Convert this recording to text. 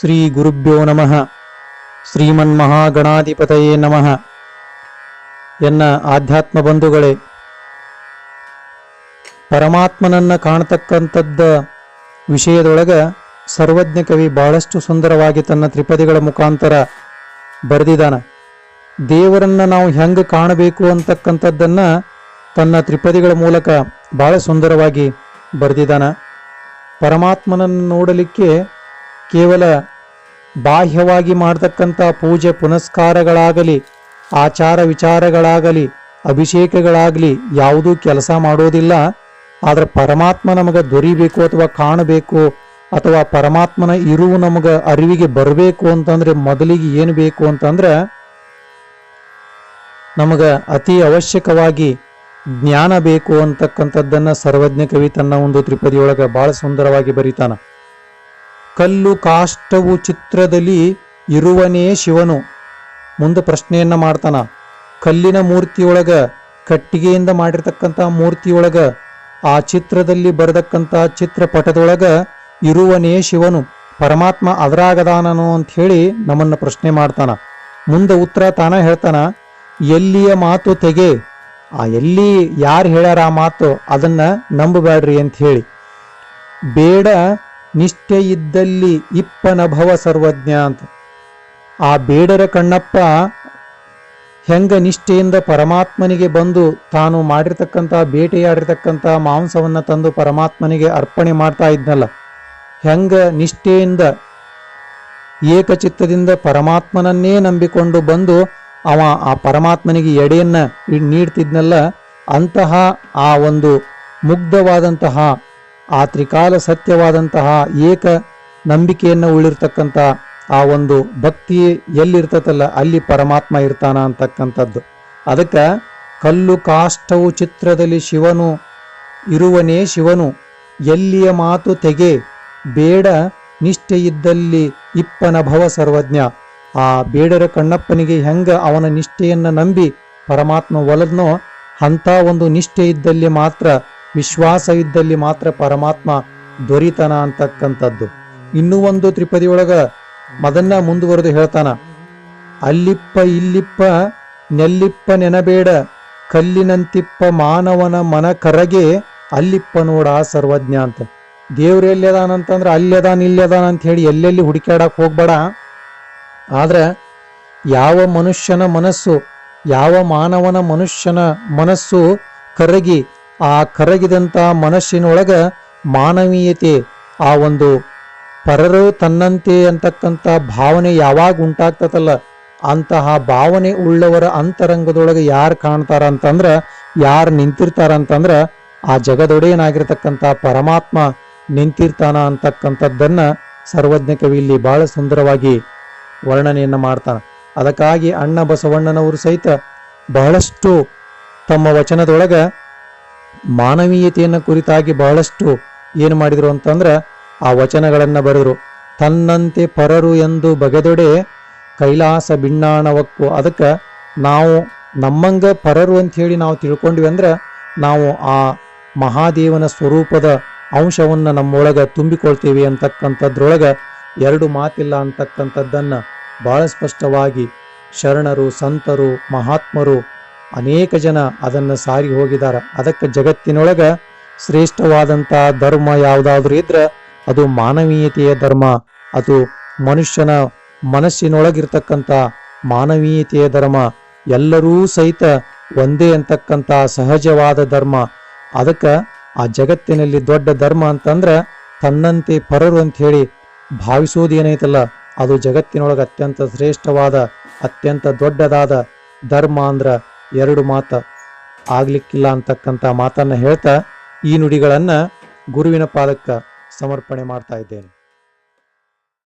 ಶ್ರೀ ಗುರುಭ್ಯೋ ನಮಃ ಶ್ರೀಮನ್ ಮಹಾಗಣಾಧಿಪತಯೇ ನಮಃ ಎನ್ನ ಆಧ್ಯಾತ್ಮ ಬಂಧುಗಳೇ, ಪರಮಾತ್ಮನನ್ನ ಕಾಣತಕ್ಕಂಥದ್ದ ವಿಷಯದೊಳಗೆ ಸರ್ವಜ್ಞ ಕವಿ ಬಹಳಷ್ಟು ಸುಂದರವಾಗಿ ತನ್ನ ತ್ರಿಪದಿಗಳ ಮುಖಾಂತರ ಬರೆದಿದ್ದಾನ. ದೇವರನ್ನ ನಾವು ಹೆಂಗೆ ಕಾಣಬೇಕು ಅಂತಕ್ಕಂಥದ್ದನ್ನ ತನ್ನ ತ್ರಿಪದಿಗಳ ಮೂಲಕ ಬಹಳ ಸುಂದರವಾಗಿ ಬರೆದಿದ್ದಾನ. ಪರಮಾತ್ಮನನ್ನು ನೋಡಲಿಕ್ಕೆ ಕೇವಲ ಬಾಹ್ಯವಾಗಿ ಮಾಡತಕ್ಕಂಥ ಪೂಜೆ ಪುನಸ್ಕಾರಗಳಾಗಲಿ, ಆಚಾರ ವಿಚಾರಗಳಾಗಲಿ, ಅಭಿಷೇಕಗಳಾಗಲಿ ಯಾವುದೂ ಕೆಲಸ ಮಾಡೋದಿಲ್ಲ. ಆದರೆ ಪರಮಾತ್ಮ ನಮಗೆ ದೊರಿಬೇಕು ಅಥವಾ ಕಾಣಬೇಕು ಅಥವಾ ಪರಮಾತ್ಮನ ಇರುವು ನಮಗೆ ಅರಿವಿಗೆ ಬರಬೇಕು ಅಂತಂದ್ರೆ ಮೊದಲಿಗೆ ಏನು ಬೇಕು ಅಂತಂದ್ರೆ ನಮಗೆ ಅತಿ ಅವಶ್ಯಕವಾಗಿ ಜ್ಞಾನ ಬೇಕು ಅಂತಕ್ಕಂಥದ್ದನ್ನು ಸರ್ವಜ್ಞ ಕವಿ ತನ್ನ ಒಂದು ತ್ರಿಪದಿಯೊಳಗೆ ಭಾಳ ಸುಂದರವಾಗಿ ಬರೀತಾನ. ಕಲ್ಲು ಕಾಷ್ಟವು ಚಿತ್ರದಲ್ಲಿ ಇರುವನೇ ಶಿವನು. ಮುಂದೆ ಪ್ರಶ್ನೆಯನ್ನ ಮಾಡ್ತಾನ. ಕಲ್ಲಿನ ಮೂರ್ತಿಯೊಳಗ, ಕಟ್ಟಿಗೆಯಿಂದ ಮಾಡಿರ್ತಕ್ಕಂಥ ಮೂರ್ತಿಯೊಳಗ, ಆ ಚಿತ್ರದಲ್ಲಿ ಬರೆದಕ್ಕಂಥ ಚಿತ್ರಪಟದೊಳಗ ಇರುವನೇ ಶಿವನು. ಪರಮಾತ್ಮ ಅದರಾಗದಾನನು ಅಂತ ಹೇಳಿ ನಮ್ಮನ್ನು ಪ್ರಶ್ನೆ ಮಾಡ್ತಾನ. ಮುಂದೆ ಉತ್ತರ ತಾನ ಹೇಳ್ತಾನ, ಎಲ್ಲಿಯ ಮಾತು ತೆಗೆ? ಆ ಎಲ್ಲಿ ಯಾರು ಹೇಳ್ಯಾರ ಆ ಮಾತು? ಅದನ್ನ ನಂಬಬೇಡ್ರಿ ಅಂತ ಹೇಳಿ. ಬೇಡ ನಿಷ್ಠೆ ಇದ್ದಲ್ಲಿ ಇಪ್ಪನಭವ ಸರ್ವಜ್ಞ ಅಂತ. ಆ ಬೇಡರ ಕಣ್ಣಪ್ಪ ಹೆಂಗ ನಿಷ್ಠೆಯಿಂದ ಪರಮಾತ್ಮನಿಗೆ ಬಂದು ತಾನು ಮಾಡಿರ್ತಕ್ಕಂಥ, ಬೇಟೆಯಾಡಿರ್ತಕ್ಕಂಥ ಮಾಂಸವನ್ನು ತಂದು ಪರಮಾತ್ಮನಿಗೆ ಅರ್ಪಣೆ ಮಾಡ್ತಾ ಇದ್ನಲ್ಲ. ಹೆಂಗ ನಿಷ್ಠೆಯಿಂದ ಏಕಚಿತ್ತದಿಂದ ಪರಮಾತ್ಮನನ್ನೇ ನಂಬಿಕೊಂಡು ಬಂದು ಅವ ಆ ಪರಮಾತ್ಮನಿಗೆ ಎಡೆಯನ್ನ ನೀಡ್ತಿದ್ನಲ್ಲ, ಅಂತಹ ಆ ಒಂದು ಮುಗ್ಧವಾದಂತಹ ಆ ತ್ರಿಕಾಲ ಸತ್ಯವಾದಂತಹ ಏಕ ನಂಬಿಕೆಯನ್ನು ಉಳಿರ್ತಕ್ಕಂಥ ಆ ಒಂದು ಭಕ್ತಿ ಎಲ್ಲಿರ್ತತಲ್ಲ ಅಲ್ಲಿ ಪರಮಾತ್ಮ ಇರ್ತಾನ ಅಂತಕ್ಕಂಥದ್ದು. ಅದಕ್ಕೆ ಕಲ್ಲು ಕಾಷ್ಟವು ಚಿತ್ರದಲ್ಲಿ ಶಿವನು, ಇರುವನೇ ಶಿವನು, ಎಲ್ಲಿಯ ಮಾತು ತೆಗೆ, ಬೇಡ ನಿಷ್ಠೆ ಇದ್ದಲ್ಲಿ ಇಪ್ಪನ ಭವ ಸರ್ವಜ್ಞ. ಆ ಬೇಡರ ಕಣ್ಣಪ್ಪನಿಗೆ ಹೆಂಗ ಅವನ ನಿಷ್ಠೆಯನ್ನು ನಂಬಿ ಪರಮಾತ್ಮ ಒಲದ್ನೋ, ಅಂಥ ಒಂದು ನಿಷ್ಠೆ ಇದ್ದಲ್ಲಿ ಮಾತ್ರ ವಿಶ್ವಾಸ ಇದ್ದಲ್ಲಿ ಮಾತ್ರ ಪರಮಾತ್ಮ ದೊರಿತನ ಅಂತಕ್ಕಂಥದ್ದು. ಇನ್ನೂ ಒಂದು ತ್ರಿಪದಿಯೊಳಗ ಮದನ್ನ ಮುಂದುವರೆದು ಹೇಳ್ತಾನ. ಅಲ್ಲಿಪ್ಪ ಇಲ್ಲಿಪ್ಪ ನೆಲ್ಲಿಪ್ಪ ನೆನಬೇಡ, ಕಲ್ಲಿನಂತಿಪ್ಪ ಮಾನವನ ಮನ ಕರಗೆ ಅಲ್ಲಿಪ್ಪ ನೋಡ ಸರ್ವಜ್ಞ ಅಂತ. ದೇವ್ರು ಎಲ್ಲಿದಾನಂತಂದ್ರೆ ಇಲ್ಲಿ ಅದಾನ ಅಂತ ಹೇಳಿ ಎಲ್ಲೆಲ್ಲಿ ಹುಡುಕ್ಯಾಡಕ್ ಹೋಗ್ಬೇಡ. ಆದ್ರೆ ಯಾವ ಮನುಷ್ಯನ ಮನಸ್ಸು, ಯಾವ ಮಾನವನ ಮನುಷ್ಯನ ಮನಸ್ಸು ಕರಗಿ ಆ ಕರಗಿದಂಥ ಮನಸ್ಸಿನೊಳಗ ಮಾನವೀಯತೆ, ಆ ಒಂದು ಪರರು ತನ್ನಂತೆ ಅಂತಕ್ಕಂಥ ಭಾವನೆ ಯಾವಾಗ ಉಂಟಾಗ್ತದಲ್ಲ ಅಂತಹ ಭಾವನೆ ಉಳ್ಳವರ ಅಂತರಂಗದೊಳಗೆ ಯಾರು ಕಾಣ್ತಾರ ಅಂತಂದ್ರೆ, ಯಾರು ನಿಂತಿರ್ತಾರ ಅಂತಂದ್ರೆ, ಆ ಜಗದೊಡೆಯನಾಗಿರ್ತಕ್ಕಂಥ ಪರಮಾತ್ಮ ನಿಂತಿರ್ತಾನ ಅಂತಕ್ಕಂಥದ್ದನ್ನ ಸರ್ವಜ್ಞ ಕವಿ ಇಲ್ಲಿ ಬಹಳ ಸುಂದರವಾಗಿ ವರ್ಣನೆಯನ್ನ ಮಾಡ್ತಾನೆ. ಅದಕ್ಕಾಗಿ ಅಣ್ಣ ಬಸವಣ್ಣನವರು ಸಹಿತ ಬಹಳಷ್ಟು ತಮ್ಮ ವಚನದೊಳಗ ಮಾನವೀಯತೆಯನ್ನು ಕುರಿತಾಗಿ ಬಹಳಷ್ಟು ಏನು ಮಾಡಿದರು ಅಂತಂದ್ರೆ ಆ ವಚನಗಳನ್ನು ಬರೆದರು. ತನ್ನಂತೆ ಪರರು ಎಂದು ಬಗೆದೊಡೆ ಕೈಲಾಸ ಬಿಣ್ಣಾಣವಕ್ಕು ಅದಕ್ಕೆ ನಾವು ನಮ್ಮಂಗ ಪರರು ಅಂತ ಹೇಳಿ ನಾವು ತಿಳ್ಕೊಂಡ್ವಿ ಅಂದ್ರೆ ನಾವು ಆ ಮಹಾದೇವನ ಸ್ವರೂಪದ ಅಂಶವನ್ನು ನಮ್ಮೊಳಗೆ ತುಂಬಿಕೊಳ್ತೀವಿ ಅಂತಕ್ಕಂಥದ್ರೊಳಗೆ ಎರಡು ಮಾತಿಲ್ಲ ಅಂತಕ್ಕಂಥದ್ದನ್ನು ಬಹಳ ಸ್ಪಷ್ಟವಾಗಿ ಶರಣರು, ಸಂತರು, ಮಹಾತ್ಮರು ಅನೇಕ ಜನ ಅದನ್ನ ಸಾರಿ ಹೋಗಿದ್ದಾರೆ. ಅದಕ್ಕೆ ಜಗತ್ತಿನೊಳಗ ಶ್ರೇಷ್ಠವಾದಂತ ಧರ್ಮ ಯಾವುದಾದ್ರೂ ಇದ್ರೆ ಅದು ಮಾನವೀಯತೆಯ ಧರ್ಮ, ಅದು ಮನುಷ್ಯನ ಮನಸ್ಸಿನೊಳಗಿರ್ತಕ್ಕಂಥ ಮಾನವೀಯತೆಯ ಧರ್ಮ, ಎಲ್ಲರೂ ಸಹಿತ ಒಂದೇ ಅಂತಕ್ಕಂಥ ಸಹಜವಾದ ಧರ್ಮ. ಅದಕ್ಕೆ ಆ ಜಗತ್ತಿನಲ್ಲಿ ದೊಡ್ಡ ಧರ್ಮ ಅಂತಂದ್ರೆ ತನ್ನಂತೆ ಪರರು ಅಂತ ಹೇಳಿ ಭಾವಿಸೋದು ಏನೈತಲ್ಲ ಅದು ಜಗತ್ತಿನೊಳಗೆ ಅತ್ಯಂತ ಶ್ರೇಷ್ಠವಾದ, ಅತ್ಯಂತ ದೊಡ್ಡದಾದ ಧರ್ಮ ಅಂದ್ರ ಎರಡು ಮಾತ ಆಗ್ಲಿಕ್ಕಿಲ್ಲ ಅಂತಕ್ಕಂಥ ಮಾತನ್ನ ಹೇಳ್ತಾ ಈ ನುಡಿಗಳನ್ನ ಗುರುವಿನ ಪಾದಕ್ಕ ಸಮರ್ಪಣೆ ಮಾಡ್ತಾ ಇದ್ದೇನೆ.